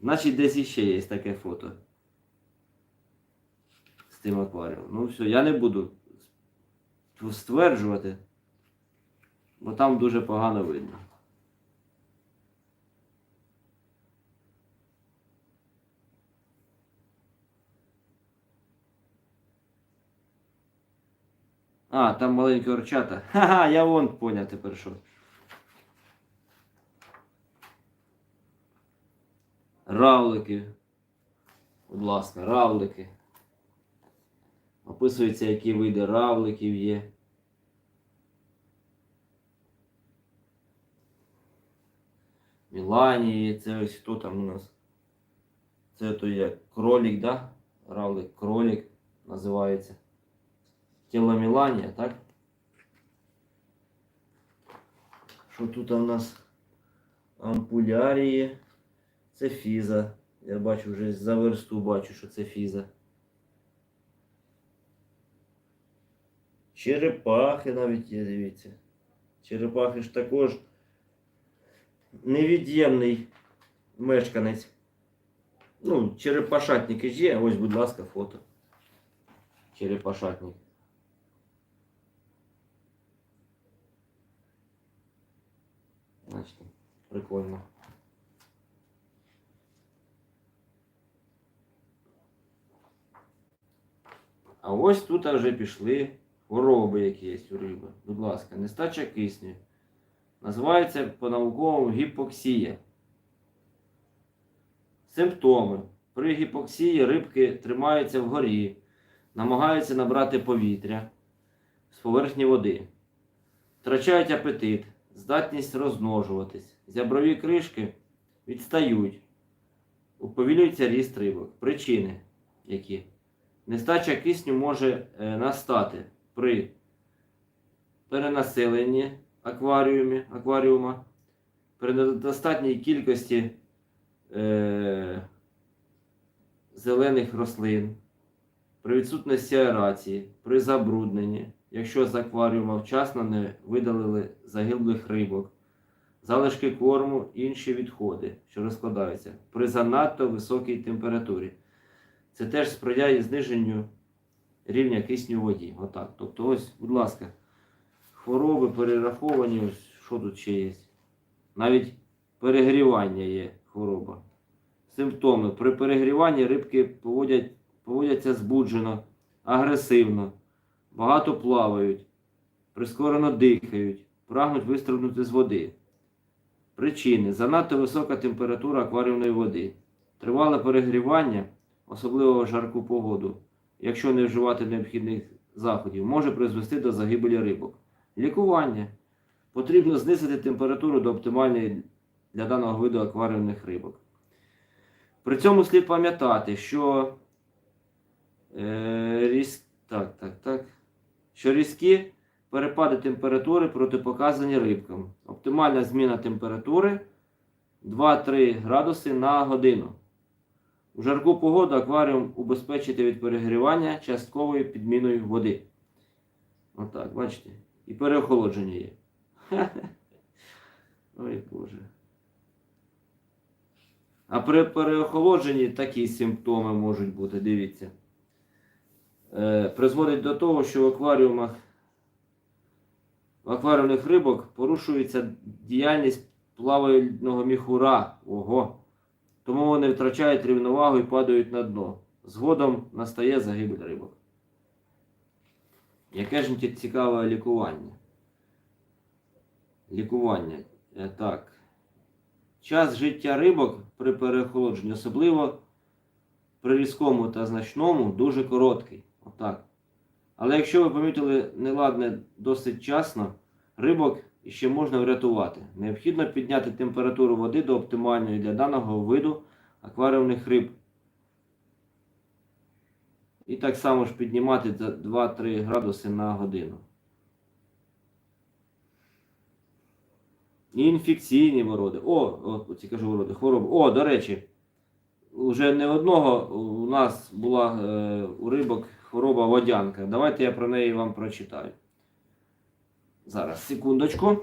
Значить, десь іще є таке фото. З тим акваріумом. Ну все, я не буду стверджувати, бо там дуже погано видно. А, там маленькі орчата. Ха-ха, я вон поняв тепер що. Равлики. Будь ласка, равлики. Описується, які види равликів є. Міланії, це ось хто там у нас. Це то є кролік, да? Равлик, кролік називається. Тіло Міланія, так? Що тут у нас? Ампулярії. Це фіза. Я бачу вже за версту бачу, що це фіза. Черепахи навіть є, дивіться. Черепахи ж також невід'ємний мешканець. Ну, черепашатники ж є. Ось, будь ласка, фото. Черепашатник. Значить, прикольно. А ось тут вже пішли хвороби якісь у риби. Будь ласка, нестача кисню. Називається по-науковому гіпоксія. Симптоми. При гіпоксії рибки тримаються вгорі, намагаються набрати повітря з поверхні води, втрачають апетит, здатність розмножуватись, зяброві кришки відстають, уповільнюється ріст рибок. Причини які? Нестача кисню може е, настати при перенаселенні акваріумі, акваріума, при недостатній кількості е, зелених рослин, при відсутності аерації, при забрудненні, якщо з акваріума вчасно не видалили загиблих рибок, залишки корму, інші відходи, що розкладаються, при занадто високій температурі. Це теж сприяє зниженню рівня кисню у воді. Отак. Тобто, ось, будь ласка, хвороби перераховані, ось що тут ще є. Навіть перегрівання є хвороба. Симптоми. При перегріванні рибки поводять, поводяться збуджено, агресивно, багато плавають, прискорено дихають, прагнуть вистрибнути з води. Причини. Занадто висока температура акваріумної води. Тривале перегрівання, особливо в жарку погоду, якщо не вживати необхідних заходів, може призвести до загибелі рибок. Лікування. Потрібно знизити температуру до оптимальної для даного виду акваріумних рибок. При цьому слід пам'ятати, що, е, різ... так, так, так, що різкі перепади температури протипоказані рибкам. Оптимальна зміна температури 2-3 градуси на годину. У жарку погоду акваріум убезпечити від перегрівання частковою підміною води. Отак, бачите? І переохолодження є. Ой Боже. А при переохолодженні такі симптоми можуть бути, дивіться. Е, призводить до того, що в акваріумах в акваріумних рибок порушується діяльність плавального міхура. Ого. Тому вони втрачають рівновагу і падають на дно. Згодом настає загибель рибок. Яке ж цікаве лікування? Лікування. Е, Так. Час життя рибок при переохолодженні, особливо при різкому та значному, дуже короткий. Отак. Але якщо ви помітили неладне досить часно, рибок ще можна врятувати. Необхідно підняти температуру води до оптимальної для даного виду акваріумних риб. І так само ж піднімати за 2-3 градуси на годину. Інфекційні вороди. О, о ці кажу вороди, хвороби. О, до речі, вже не одного у нас була е, у рибок хвороба водянка. Давайте я про неї вам прочитаю. Зараз, секундочку.